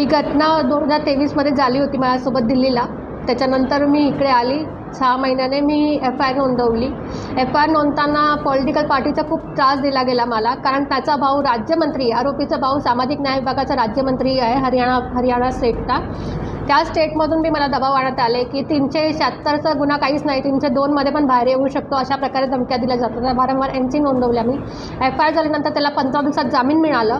ही घटना दोन हजार तेवीसमध्ये झाली होती माझ्यासोबत दिल्लीला. त्याच्यानंतर मी इकडे आली. सहा महिन्याने मी एफ आय आर नोंदवली. एफ आय आर नोंदताना पॉलिटिकल पार्टीचा खूप त्रास दिला गेला मला. कारण त्याचा भाऊ राज्यमंत्री आरोपीचा भाऊ सामाजिक न्याय विभागाचा राज्यमंत्री आहे हरियाणा हरियाणा स्टेटचा त्या स्टेटमधून बी मला दबाव आणत आले की तीनशे शहात्तरचा गुन्हा काहीच नाही. तीनशे दोनमध्ये पण बाहेर येऊ शकतो अशा प्रकारे धमक्या दिल्या जातात. त्या वारंवार एन सी नोंदवल्या मी. एफ आय आर झाल्यानंतर त्याला पंधरा दिवसात जामीन मिळालं.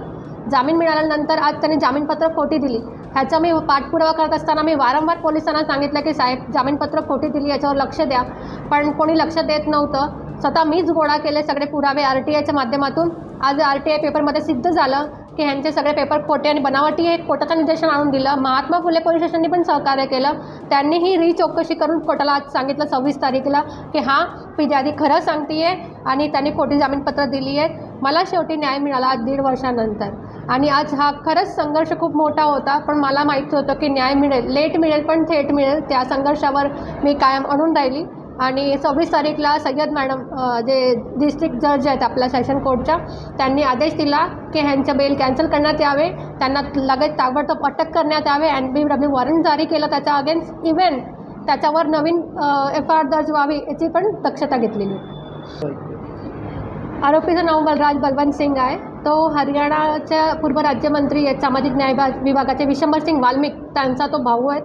जामीन मिळाल्यानंतर आज त्यांनी जामीनपत्र खोटी दिली? ह्याचा मी पाठपुरावा करत असताना मी वारंवार पोलिसांना सांगितलं की साहेब जामीनपत्र खोटी दिली याच्यावर लक्ष द्या. पण कोणी लक्ष देत नव्हतं. स्वतः मीच गोळा केले सगळे पुरावे आर टी आयच्या माध्यमातून. आज आर टी आय पेपरमध्ये सिद्ध झालं की ह्यांचे सगळे पेपर खोटे आणि बनावटी हे कोटाचं निदर्शन आणून दिलं. महात्मा फुले पोलीस स्टेशननी पण सहकार्य केलं. त्यांनीही री चौकशी करून कोटाला आज सांगितलं सव्वीस तारीखला की हां फिर्यादी खरं सांगते आहे आणि त्यांनी खोटी जामीनपत्र दिली आहेत मला शेवटी न्याय मिळाला आज दीड वर्षानंतर. आणि आज हा खरंच संघर्ष खूप मोठा होता पण मला माहीत होतं की न्याय मिळेल लेट मिळेल पण थेट मिळेल. त्या संघर्षावर मी कायम अडून राहिली. आणि सव्वीस तारीखला सय्यद मॅडम जे डिस्ट्रिक्ट जज आहेत आपल्या सेशन कोर्टच्या त्यांनी आदेश दिला की ह्यांचं बेल कॅन्सल करण्यात यावे. त्यांना लगेच ताबडतोब अटक करण्यात यावे. अँड बी डब्ल्यू वॉरंट जारी केलं त्याच्या अगेन्स्ट इव्हन त्याच्यावर नवीन एफ आय आर दर्ज व्हावी याची पण दक्षता घेतलेली. आरोपीचं नाव बलराज बलवंत सिंग आहे. तो हरियाणाच्या पूर्व राज्यमंत्री आहेत सामाजिक न्याय विभागाचे विशंबर सिंग वाल्मिक त्यांचा तो भाऊ आहे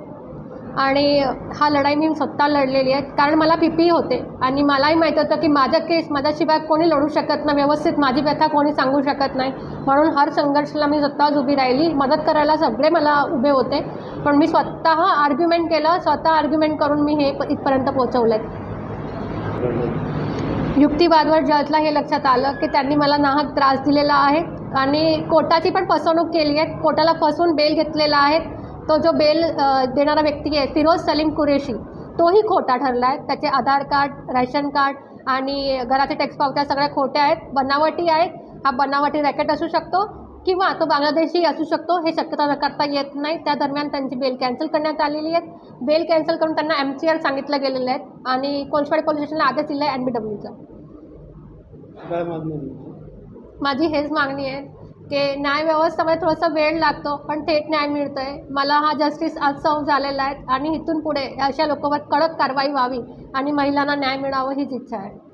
आणि हा लढाई मी स्वतः लढलेली आहे कारण मला पी पी होते आणि मलाही माहीत होतं की माझं केस माझ्याशिवाय कोणी लढू शकत नाही व्यवस्थित माझी व्यथा कोणी सांगू शकत नाही. म्हणून हर संघर्षाला मी स्वतःच उभी राहिली. मदत करायला सगळे मला उभे होते. पण मी स्वतः आर्ग्युमेंट केलं. स्वतः आर्ग्युमेंट करून मी हे प- इथपर्यंत पोहोचवलं युक्तिवादवर जजला हे लक्षात आलं की त्यांनी मला नाहक त्रास दिलेला आहे. आणि कोर्टाची पण फसवणूक केली आहे. कोर्टाला फसवून बेल घेतलेला आहे. तो जो बेल देणारा व्यक्ती आहे फिरोज सलीम कुरेशी तोही खोटा ठरला आहे. त्याचे आधार कार्ड रॅशन कार्ड आणि घराचे टॅक्स पावत्या सगळ्या खोट्या आहेत. बनावटी आहेत हा बनावटी रॅकेट असू शकतो. किंवा तो बांगलादेशी असू शकतो हे शक्यता करता येत नाही. त्या दरम्यान त्यांची बेल कॅन्सल करण्यात आलेली आहे. बेल कॅन्सल करून त्यांना एम सी आर सांगितलं गेलेलं आहे आणि कोलशवाडी पोलीस स्टेशनला आदेश दिला आहे एन बी डब्ल्यूचा? माझी हेच मागणी आहे की न्याय व्यवस्थेमध्ये थोडासा वेळ लागतो पण थेट न्याय मिळतो आहे मला हा जस्टिस सर्व झालेला आहे आणि इथून पुढे अशा लोकांवर कडक कारवाई व्हावी आणि महिलांना न्याय मिळावं हीच इच्छा आहे.